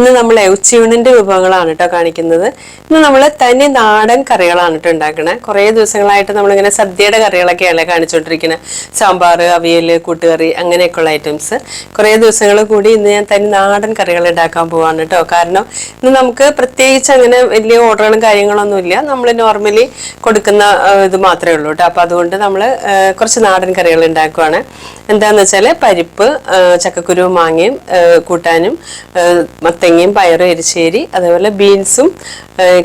ഇന്ന് നമ്മൾ ഉച്ചയൂണിന്റെ വിഭവങ്ങളാണ് കേട്ടോ കാണിക്കുന്നത്. ഇന്ന് നമ്മൾ തനി നാടൻ കറികളാണ് കേട്ടോ ഉണ്ടാക്കണേ. കുറേ ദിവസങ്ങളായിട്ട് നമ്മളിങ്ങനെ സദ്യയുടെ കറികളൊക്കെയല്ലേ കാണിച്ചുകൊണ്ടിരിക്കുന്നത് സാമ്പാർ അവിയൽ കൂട്ടുകറി അങ്ങനെയൊക്കെയുള്ള ഐറ്റംസ്. കുറേ ദിവസങ്ങൾ കൂടി ഇന്ന് ഞാൻ തനി നാടൻ കറികൾ ഉണ്ടാക്കാൻ പോവാണ് കേട്ടോ കാരണം ഇന്ന് നമുക്ക് പ്രത്യേകിച്ച് അങ്ങനെ വലിയ ഓർഡറുകളും കാര്യങ്ങളൊന്നും ഇല്ല നമ്മൾ നോർമലി കൊടുക്കുന്ന ഇത് മാത്രമേ ഉള്ളൂ കേട്ടോ അപ്പോൾ അതുകൊണ്ട് നമ്മൾ കുറച്ച് നാടൻ കറികൾ ഉണ്ടാക്കുവാണ്. എന്താന്ന് വെച്ചാൽ പരിപ്പ് ചക്കക്കുരു മാങ്ങയും കൂട്ടാനും ആ, മത്തങ്ങയും പയറും എരിശ്ശേരി അതേപോലെ ബീൻസും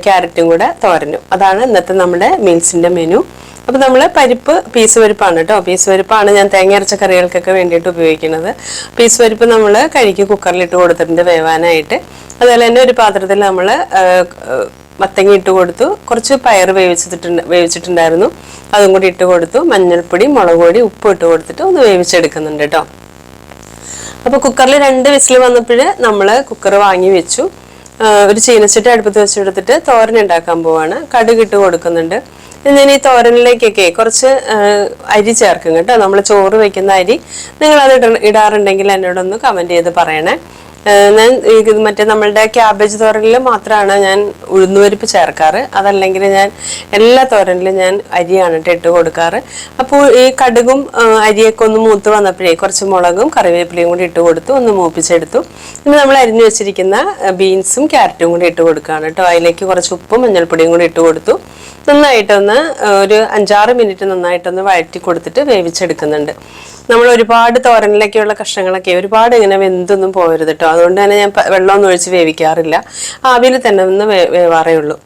ക്യാരറ്റും കൂടെ തോരനും. അതാണ് ഇന്നത്തെ നമ്മുടെ മീൽസിന്റെ മെനു. അപ്പോൾ നമ്മൾ പരിപ്പ് പീസ് പരിപ്പാണ് കേട്ടോ. പീസ് പരിപ്പാണ് ഞാൻ തേങ്ങ അരച്ച കറികൾക്കൊക്കെ വേണ്ടിയിട്ട് ഉപയോഗിക്കുന്നത്. പീസ് പരിപ്പ് നമ്മൾ കഴുകി കുക്കറിലിട്ട് കൊടുത്തിട്ടുണ്ട് വേവാനായിട്ട്. അതുപോലെ തന്നെ ഒരു പാത്രത്തിൽ നമ്മൾ മത്തങ്ങ ഇട്ട് കൊടുത്തു. കുറച്ച് പയർ വേവിച്ചിട്ടുണ്ട് വേവിച്ചിട്ടുണ്ടായിരുന്നു. അതും കൂടി ഇട്ട് കൊടുത്തു. മഞ്ഞൾപ്പൊടി മുളക് പൊടി ഉപ്പ് ഇട്ട് കൊടുത്തിട്ട് ഒന്ന് വേവിച്ചെടുക്കുന്നുണ്ട് കേട്ടോ. അപ്പോൾ കുക്കറിൽ രണ്ട് വിസിൽ വന്നപ്പോൾ നമ്മൾ കുക്കർ വാങ്ങി വെച്ചു. ഒരു ചീനച്ചട്ടി അടുപ്പത്ത് വെച്ചെടുത്തിട്ട് തോരൻ ഉണ്ടാക്കാൻ പോവാണ്. കടുക് ഇട്ട് കൊടുക്കുന്നുണ്ട്. ഞാൻ ഈ തോരനിലേക്കൊക്കെ കുറച്ച് അരി ചേർക്കും കേട്ടോ. നമ്മൾ ചോറ് വെക്കുന്ന അരി. ഇട- ഇടാറുണ്ടെങ്കിൽ എന്നോടൊന്ന് കമന്റ് ചെയ്ത് പറയണേ. ഞാൻ മറ്റേ നമ്മളുടെ ക്യാബേജ് തോരനിൽ മാത്രമാണ് ഞാൻ ഉഴുന്നുപരിപ്പ് ചേർക്കാറ്. അതല്ലെങ്കിൽ ഞാൻ എല്ലാ തോരനിലും ഞാൻ അരിയാണ് ഇട്ട് കൊടുക്കാറ്. അപ്പോൾ ഈ കടുകും അരിയൊക്കെ ഒന്ന് മൂത്ത് വന്നപ്പോഴേ കുറച്ച് മുളകും കറിവേപ്പിലയും കൂടി ഇട്ട് കൊടുത്തു ഒന്ന് മൂപ്പിച്ചെടുത്തു. പിന്നെ നമ്മൾ അരിഞ്ഞു വെച്ചിരിക്കുന്ന ബീൻസും ക്യാരറ്റും കൂടി ഇട്ട് കൊടുക്കുകയാണ് കേട്ടോ. അതിലേക്ക് കുറച്ച് ഉപ്പും മഞ്ഞൾപ്പൊടിയും കൂടി ഇട്ട് കൊടുത്തു. നന്നായിട്ടൊന്ന് ഒരു അഞ്ചാറ് മിനിറ്റ് നന്നായിട്ടൊന്ന് വഴറ്റി കൊടുത്തിട്ട് വേവിച്ചെടുക്കുന്നുണ്ട്. നമ്മൾ ഒരുപാട് തോരനിലേക്കുള്ള കഷ്ണങ്ങളൊക്കെ ഒരുപാട് ഇങ്ങനെ വെന്തൊന്നും പോകരുത് കേട്ടോ അതുകൊണ്ട് തന്നെ ഞാൻ വെള്ളമൊന്നും ഒഴിച്ച് വേവിക്കാറില്ല. ആവിയിൽ തന്നെ ഒന്ന് വേവാറേ ഉള്ളൂ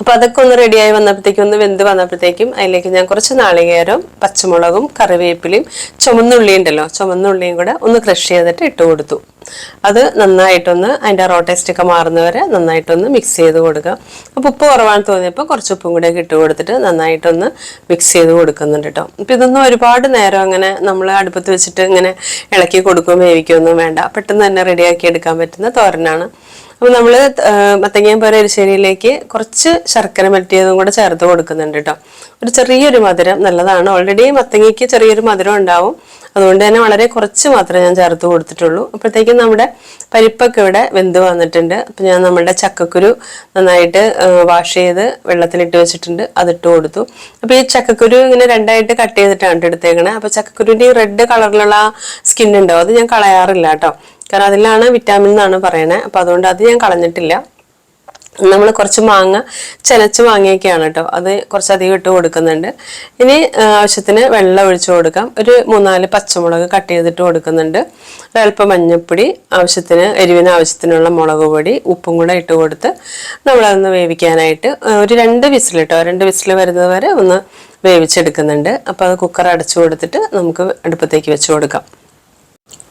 അപ്പൊ അതൊക്കെ ഒന്ന് റെഡിയായി വന്നപ്പോഴത്തേക്കും ഒന്ന് വെന്ത് വന്നപ്പോഴത്തേക്കും അതിലേക്ക് ഞാൻ കുറച്ച് നാളികേരം പച്ചമുളകും കറിവേപ്പിലയും ചുമന്നുള്ളിയുണ്ടല്ലോ ചുമന്നുള്ളിയും കൂടെ ഒന്ന് ക്രഷ് ചെയ്തിട്ട് ഇട്ട് കൊടുത്തു. അത് നന്നായിട്ടൊന്ന് അതിന്റെ റോ ടേസ്റ്റ് ഒക്കെ മാറുന്നവരെ നന്നായിട്ടൊന്ന് മിക്സ് ചെയ്ത് കൊടുക്കുക. അപ്പോൾ ഉപ്പ് കുറവാണ് തോന്നിയപ്പോൾ കുറച്ച് ഉപ്പും കൂടെ ഇട്ട് കൊടുത്തിട്ട് നന്നായിട്ടൊന്ന് മിക്സ് ചെയ്ത് കൊടുക്കുന്നുണ്ട് കേട്ടോ. അപ്പം ഇതൊന്നും ഒരുപാട് നേരം അങ്ങനെ നമ്മൾ അടുപ്പത്ത് വെച്ചിട്ട് ഇങ്ങനെ ഇളക്കി കൊടുക്കുകയും വേവിക്കുകയൊന്നും വേണ്ട. പെട്ടെന്ന് തന്നെ റെഡിയാക്കി എടുക്കാൻ പറ്റുന്ന തോരനാണ്. അപ്പോൾ നമ്മൾ മത്തങ്ങയും പേര എരിശ്ശേരിയിലേക്ക് കുറച്ച് ശർക്കര മെട്ടിയതും കൂടെ ചേർത്ത് കൊടുക്കുന്നുണ്ട് കേട്ടോ. ഒരു ചെറിയൊരു മധുരം നല്ലതാണ്. ഓൾറെഡി മത്തങ്ങയ്ക്ക് ചെറിയൊരു മധുരം ഉണ്ടാവും. അതുകൊണ്ട് തന്നെ വളരെ കുറച്ച് മാത്രമേ ഞാൻ ചേർത്ത് കൊടുത്തിട്ടുള്ളൂ. അപ്പോഴത്തേക്കും നമ്മുടെ പരിപ്പൊക്കെ ഇവിടെ വെന്ത് വന്നിട്ടുണ്ട്. അപ്പം ഞാൻ നമ്മുടെ ചക്കക്കുരു നന്നായിട്ട് വാഷ് ചെയ്ത് വെള്ളത്തിലിട്ട് വെച്ചിട്ടുണ്ട്. അതിട്ട് കൊടുത്തു. അപ്പോൾ ഈ ചക്കക്കുരു ഇങ്ങനെ രണ്ടായിട്ട് കട്ട് ചെയ്തിട്ടാണ് എടുത്തേക്കണേ. അപ്പോൾ ചക്കക്കുരുവിന്റെ റെഡ് കളറിലുള്ള സ്കിൻ അത് ഞാൻ കളയാറില്ല കേട്ടോ. കാരണം അതിലാണ് വിറ്റാമിൻ എന്നാണ് പറയണേ. അപ്പോൾ അതുകൊണ്ട് അത് ഞാൻ കളഞ്ഞിട്ടില്ല. നമ്മൾ കുറച്ച് മാങ്ങ ചെനച്ച് മാങ്ങയൊക്കെയാണ് കേട്ടോ അത് കുറച്ചധികം ഇട്ട് കൊടുക്കുന്നുണ്ട്. ഇനി ആവശ്യത്തിന് വെള്ളം ഒഴിച്ചു കൊടുക്കാം. ഒരു മൂന്നാൽ പച്ചമുളക് കട്ട് ചെയ്തിട്ട് കൊടുക്കുന്നുണ്ട്. ഒരല്പം മഞ്ഞൾപ്പൊടി ആവശ്യത്തിന് എരിവിന് ആവശ്യത്തിനുള്ള മുളക് പൊടി ഉപ്പും കൂടെ ഇട്ട് കൊടുത്ത് നമ്മളതൊന്ന് വേവിക്കാനായിട്ട് ഒരു രണ്ട് വിസിൽ കേട്ടോ രണ്ട് വിസിൽ വരുന്നത് വരെ ഒന്ന് വേവിച്ചെടുക്കുന്നുണ്ട്. അപ്പോൾ അത് കുക്കർ അടച്ചു കൊടുത്തിട്ട് നമുക്ക് അടുപ്പത്തേക്ക് വെച്ച് കൊടുക്കാം.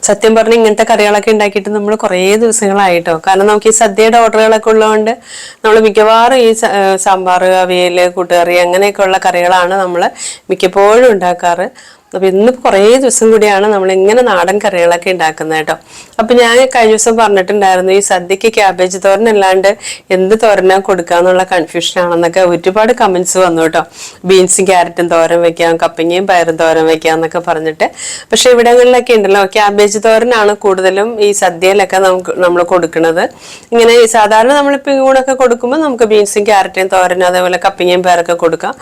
സത്യം പറഞ്ഞ ഇങ്ങനത്തെ കറികളൊക്കെ ഉണ്ടാക്കിയിട്ട് നമ്മൾ കുറേ ദിവസങ്ങളായിട്ടോ. കാരണം നമുക്ക് ഈ സദ്യയുടെ ഓർഡറുകളൊക്കെ ഉള്ളതുകൊണ്ട് നമ്മൾ മിക്കവാറും ഈ സാമ്പാർ അവിയൽ കൂട്ടുകറി അങ്ങനെയൊക്കെയുള്ള കറികളാണ് നമ്മൾ മിക്കപ്പോഴും ഉണ്ടാക്കാറ്. അപ്പൊ ഇന്ന് കുറേ ദിവസം കൂടിയാണ് നമ്മൾ ഇങ്ങനെ നാടൻ കറികളൊക്കെ ഉണ്ടാക്കുന്നത് കേട്ടോ. അപ്പോൾ ഞാൻ കഴിഞ്ഞ ദിവസം പറഞ്ഞിട്ടുണ്ടായിരുന്നു ഈ സദ്യക്ക് ക്യാബേജ് തോരൻ അല്ലാണ്ട് എന്ത് തോരനാ കൺഫ്യൂഷൻ ആണെന്നൊക്കെ ഒരുപാട് കമൻസ് വന്നു കേട്ടോ. ബീൻസും ക്യാരറ്റും തോരൻ വെക്കാം കപ്പങ്ങയും പയറും തോരൻ വെക്കാം എന്നൊക്കെ പറഞ്ഞിട്ട്. പക്ഷേ ഇവിടങ്ങളിലൊക്കെ ഉണ്ടല്ലോ ക്യാബേജ് തോരനാണ് കൂടുതലും ഈ സദ്യയിലൊക്കെ നമുക്ക് നമ്മൾ കൊടുക്കുന്നത്. ഇങ്ങനെ സാധാരണ നമ്മളിപ്പോൾ ഇങ്ങോട്ടൊക്കെ കൊടുക്കുമ്പോൾ നമുക്ക് ബീൻസും ക്യാരറ്റും തോരൻ അതേപോലെ കപ്പങ്ങയും പയറൊക്കെ കൊടുക്കാം.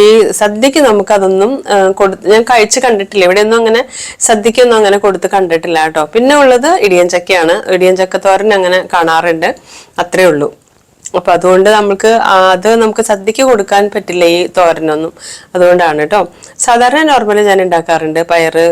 ഈ സദ്യക്ക് നമുക്കതൊന്നും കൊടു ഞാൻ കഴിച്ച് കണ്ടിട്ടില്ല. ഇവിടെയൊന്നും അങ്ങനെ സദ്യക്കൊന്നും അങ്ങനെ കൊടുത്ത് കണ്ടിട്ടില്ല കേട്ടോ. പിന്നെ ഉള്ളത് ഇടിയൻ ചക്കയാണ്. ഇടിയൻ ചക്കത്തോരൻ തോരൻ അങ്ങനെ കാണാറുണ്ട്. അത്രേ ഉള്ളൂ. അപ്പൊ അതുകൊണ്ട് നമുക്ക് അത് നമുക്ക് സദ്യക്ക് കൊടുക്കാൻ പറ്റില്ല ഈ തോരനൊന്നും. അതുകൊണ്ടാണ് കേട്ടോ സാധാരണ നോർമലി ഞാൻ ഉണ്ടാക്കാറുണ്ട്. പയറ്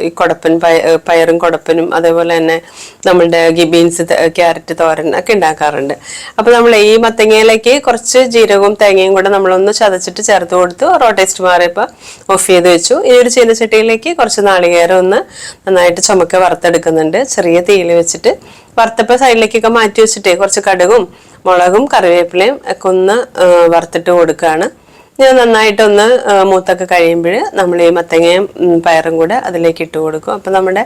ഈ കൊടപ്പൻ പയ- പയറും കൊടപ്പനും അതേപോലെ തന്നെ നമ്മളുടെ ബീൻസ് ക്യാരറ്റ് തോരൻ ഒക്കെ ഉണ്ടാക്കാറുണ്ട്. അപ്പൊ നമ്മൾ ഈ മത്തങ്ങയിലേക്ക് കുറച്ച് ജീരകവും തേങ്ങയും കൂടെ നമ്മളൊന്ന് ചതച്ചിട്ട് ചേർത്ത് കൊടുത്തു റോ ടേസ്റ്റ് മാറിയപ്പോൾ ഓഫ് ചെയ്ത് വെച്ചു. ഈ ഒരു ചീനച്ചട്ടിയിലേക്ക് കുറച്ച് നാളികേരം ഒന്ന് നന്നായിട്ട് ചുമക്ക വറുത്തെടുക്കുന്നുണ്ട്. ചെറിയ തീയിൽ വെച്ചിട്ട് വറുത്തപ്പോൾ സൈഡിലേക്കൊക്കെ മാറ്റി വെച്ചിട്ടേ കുറച്ച് കടുകും മുളകും കറിവേപ്പിലയും ഒക്കെ ഒന്ന് വറുത്തിട്ട് കൊടുക്കുകയാണ് ഞാൻ നന്നായിട്ടൊന്ന് മൂത്തൊക്കെ കഴിയുമ്പോൾ നമ്മൾ ഈ മത്തങ്ങയും പയറും കൂടെ അതിലേക്ക് ഇട്ട് കൊടുക്കും. അപ്പം നമ്മുടെ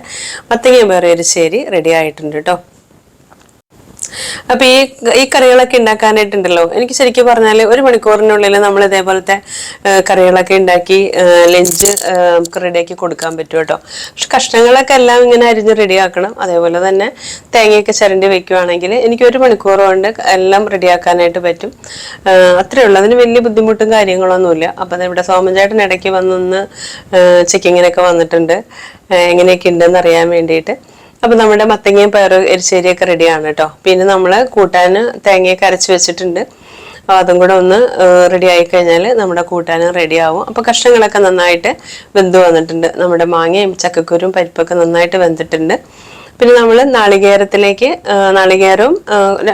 മത്തങ്ങയും പയറും എരിശ്ശേരി റെഡി ആയിട്ടുണ്ട് കേട്ടോ അപ്പൊ ഈ ഈ കറികളൊക്കെ ഉണ്ടാക്കാനായിട്ടുണ്ടല്ലോ. എനിക്ക് ശരിക്കും പറഞ്ഞാൽ ഒരു മണിക്കൂറിനുള്ളിൽ നമ്മൾ ഇതേപോലത്തെ കറികളൊക്കെ ഉണ്ടാക്കി ലഞ്ച് റെഡിയാക്കി കൊടുക്കാൻ പറ്റും കേട്ടോ. പക്ഷെ കഷ്ണങ്ങളൊക്കെ എല്ലാം ഇങ്ങനെ അരിഞ്ഞ് റെഡിയാക്കണം അതേപോലെ തന്നെ തേങ്ങയൊക്കെ ചിരണ്ടി വെക്കുവാണെങ്കിൽ എനിക്ക് ഒരു മണിക്കൂർ കൊണ്ട് എല്ലാം റെഡിയാക്കാനായിട്ട് പറ്റും. അത്രേ ഉള്ളൂ. അതിന് വലിയ ബുദ്ധിമുട്ടും കാര്യങ്ങളൊന്നുമില്ല. അപ്പം ഇവിടെ സോമൻചേട്ടൻ ഇടയ്ക്ക് വന്നൊന്ന് ചെക്കിങ്ങിനൊക്കെ വന്നിട്ടുണ്ട്. എങ്ങനെയൊക്കെ ഉണ്ടെന്ന് അറിയാൻ വേണ്ടിയിട്ട്. അപ്പൊ നമ്മുടെ മത്തങ്ങയും പയറ് എരിശ്ശേരിയൊക്കെ റെഡിയാണ് കേട്ടോ പിന്നെ നമ്മൾ കൂട്ടാൻ തേങ്ങയൊക്കെ അരച്ച് വെച്ചിട്ടുണ്ട്. അപ്പൊ അതും കൂടെ ഒന്ന് റെഡി ആയി കഴിഞ്ഞാൽ നമ്മുടെ കൂട്ടാനും റെഡി ആവും. അപ്പൊ കഷ്ണങ്ങളൊക്കെ നന്നായിട്ട് വെന്ത് വന്നിട്ടുണ്ട്. നമ്മുടെ മാങ്ങയും ചക്കക്കുരും പരിപ്പൊക്കെ നന്നായിട്ട് വെന്തിട്ടുണ്ട്. പിന്നെ നമ്മൾ നാളികേരത്തിലേക്ക് നാളികേരവും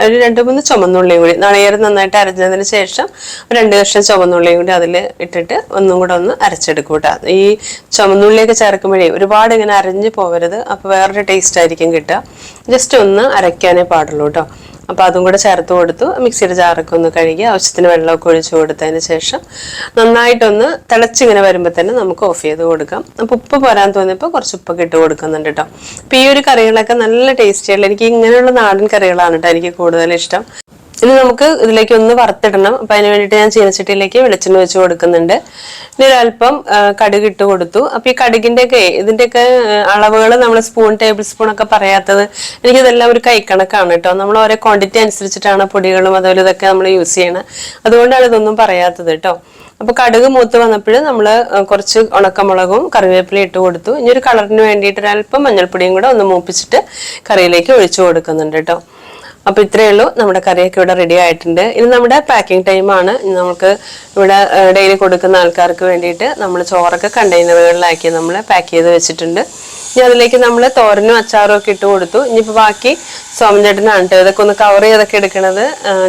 ഒരു രണ്ട് മൂന്ന് ചുമന്നുള്ളിയും കൂടി. നാളികേരം നന്നായിട്ട് അരഞ്ഞതിന് ശേഷം രണ്ട് കഷ്ണം ചുമന്നുള്ളിയും കൂടി അതിൽ ഇട്ടിട്ട് ഒന്നും കൂടെ ഒന്ന് അരച്ചെടുക്കും കേട്ടോ. ഈ ചുമന്നുള്ളിയൊക്കെ ചേർക്കുമ്പോഴേ ഒരുപാട് ഇങ്ങനെ അരഞ്ഞു പോകരുത്. അപ്പോൾ വേറൊരു ടേസ്റ്റ് ആയിരിക്കും കിട്ടുക. ജസ്റ്റ് ഒന്ന് അരയ്ക്കാനേ പാടുള്ളൂ കേട്ടോ. അപ്പോൾ അതും കൂടെ ചേർത്ത് കൊടുത്തു. മിക്സിയുടെ ജാറൊക്കെ ഒന്ന് കഴുകി ആവശ്യത്തിന് വെള്ളമൊക്കെ ഒഴിച്ചു കൊടുത്തതിന് ശേഷം നന്നായിട്ടൊന്ന് തിളച്ചിങ്ങനെ വരുമ്പോൾ തന്നെ നമുക്ക് ഓഫ് ചെയ്ത് കൊടുക്കാം. അപ്പോൾ ഉപ്പ് പോരാൻ തോന്നിയപ്പോൾ കുറച്ച് ഉപ്പൊക്കെ ഇട്ട് കൊടുക്കുന്നുണ്ട് കേട്ടോ അപ്പോൾ ഈ ഒരു കറികളൊക്കെ നല്ല ടേസ്റ്റിയുള്ള എനിക്ക് ഇങ്ങനെയുള്ള നാടൻ കറികളാണ് കേട്ടോ എനിക്ക് കൂടുതൽ ഇഷ്ടം. ഇനി നമുക്ക് ഇതിലേക്ക് ഒന്ന് വറുത്തിടണം. അപ്പൊ അതിന് വേണ്ടിയിട്ട് ഞാൻ ചീനച്ചട്ടിയിലേക്ക് വെളിച്ചെണ്ണ വെച്ച് കൊടുക്കുന്നുണ്ട്. ഇനി ഒരല്പം കടുക് ഇട്ട് കൊടുത്തു. അപ്പൊ ഈ കടുകിന്റെ ഒക്കെ ഇതിന്റെയൊക്കെ അളവുകൾ നമ്മൾ സ്പൂൺ ടേബിൾ സ്പൂൺ ഒക്കെ പറയാത്തത് എനിക്കിതെല്ലാം ഒരു കൈക്കണക്കാണ് കേട്ടോ. നമ്മൾ ഓരോ ക്വാണ്ടിറ്റി അനുസരിച്ചിട്ടാണ് പൊടികളും അതുപോലെ ഇതൊക്കെ നമ്മൾ യൂസ് ചെയ്യണത് അതുകൊണ്ടാണ് ഇതൊന്നും പറയാത്തത് കേട്ടോ. അപ്പൊ കടുക് മൂത്ത് വന്നപ്പോൾ നമ്മൾ കുറച്ച് ഉണക്കമുളകും കറിവേപ്പിലയും ഇട്ട് കൊടുത്തു. ഇനി ഒരു കളറിന് വേണ്ടിയിട്ട് ഒരല്പം മഞ്ഞൾപ്പൊടിയും കൂടെ ഒന്ന് മൂപ്പിച്ചിട്ട് കറിയിലേക്ക് ഒഴിച്ചു കൊടുക്കുന്നുണ്ട് കേട്ടോ. അപ്പൊ ഇത്രയേ ഉള്ളൂ. നമ്മുടെ കറിയൊക്കെ ഇവിടെ റെഡി ആയിട്ടുണ്ട്. ഇനി നമ്മുടെ പാക്കിംഗ് ടൈമാണ് നമുക്ക് ഇവിടെ ഡെയിലി കൊടുക്കുന്ന ആൾക്കാർക്ക് വേണ്ടിയിട്ട് നമ്മൾ ചോറൊക്കെ കണ്ടെയ്നറുകളിലാക്കി നമ്മൾ പാക്ക് ചെയ്ത് വെച്ചിട്ടുണ്ട്. ഇനി അതിലേക്ക് നമ്മൾ തോരനും അച്ചാറും ഒക്കെ ഇട്ട് കൊടുത്തു. ഇനിയിപ്പോൾ ബാക്കി സോമൻ ചേട്ടനാണ് കേട്ടോ ഇതൊക്കെ ഒന്ന് കവർ ചെയ്തൊക്കെ എടുക്കുന്നത്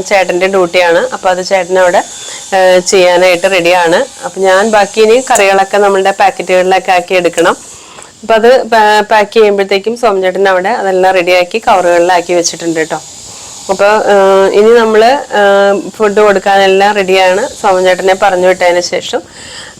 ചേട്ടന്റെ ഡ്യൂട്ടിയാണ് അപ്പോൾ അത് ചേട്ടനവിടെ ചെയ്യാനായിട്ട് റെഡിയാണ് അപ്പം ഞാൻ ബാക്കി ഇനി കറികളൊക്കെ നമ്മളുടെ പാക്കറ്റുകളിലൊക്കെ ആക്കി എടുക്കണം. അപ്പം അത് പാക്ക് ചെയ്യുമ്പോഴത്തേക്കും സോമചേട്ടൻ അവിടെ അതെല്ലാം റെഡിയാക്കി കവറുകളിലാക്കി വെച്ചിട്ടുണ്ട് കേട്ടോ അപ്പോൾ ഇനി നമ്മൾ ഫുഡ് കൊടുക്കാനെല്ലാം റെഡിയാണ് സോമൻചേട്ടനെ പറഞ്ഞു വിട്ടതിന് ശേഷം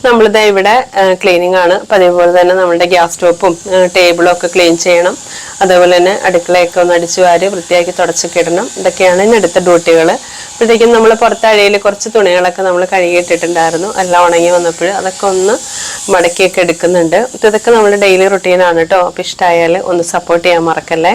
നമ്മളിതാ ഇവിടെ ക്ലീനിങ് ആണ്. അപ്പം അതേപോലെ തന്നെ നമ്മുടെ ഗ്യാസ് സ്റ്റോപ്പും ടേബിളും ഒക്കെ ക്ലീൻ ചെയ്യണം. അതേപോലെ തന്നെ അടുക്കളയൊക്കെ ഒന്ന് അടിച്ചു വാരി വൃത്തിയാക്കി തുടച്ചൊക്കെ ഇടണം. ഇതൊക്കെയാണ് ഇനി അടുത്ത ഡ്യൂട്ടികൾ അപ്പോഴത്തേക്കും നമ്മൾ പുറത്ത് അഴയിൽ കുറച്ച് തുണികളൊക്കെ നമ്മൾ കഴുകിയിട്ടിട്ടുണ്ടായിരുന്നു എല്ലാം ഉണങ്ങി വന്നപ്പോൾ അതൊക്കെ ഒന്ന് മടക്കിയൊക്കെ എടുക്കുന്നുണ്ട്. ഇതൊക്കെ നമ്മുടെ ഡെയിലി റുട്ടീനാണ് കേട്ടോ. അപ്പോൾ ഇഷ്ടമായാൽ ഒന്ന് സപ്പോർട്ട് ചെയ്യാൻ മറക്കല്ലേ.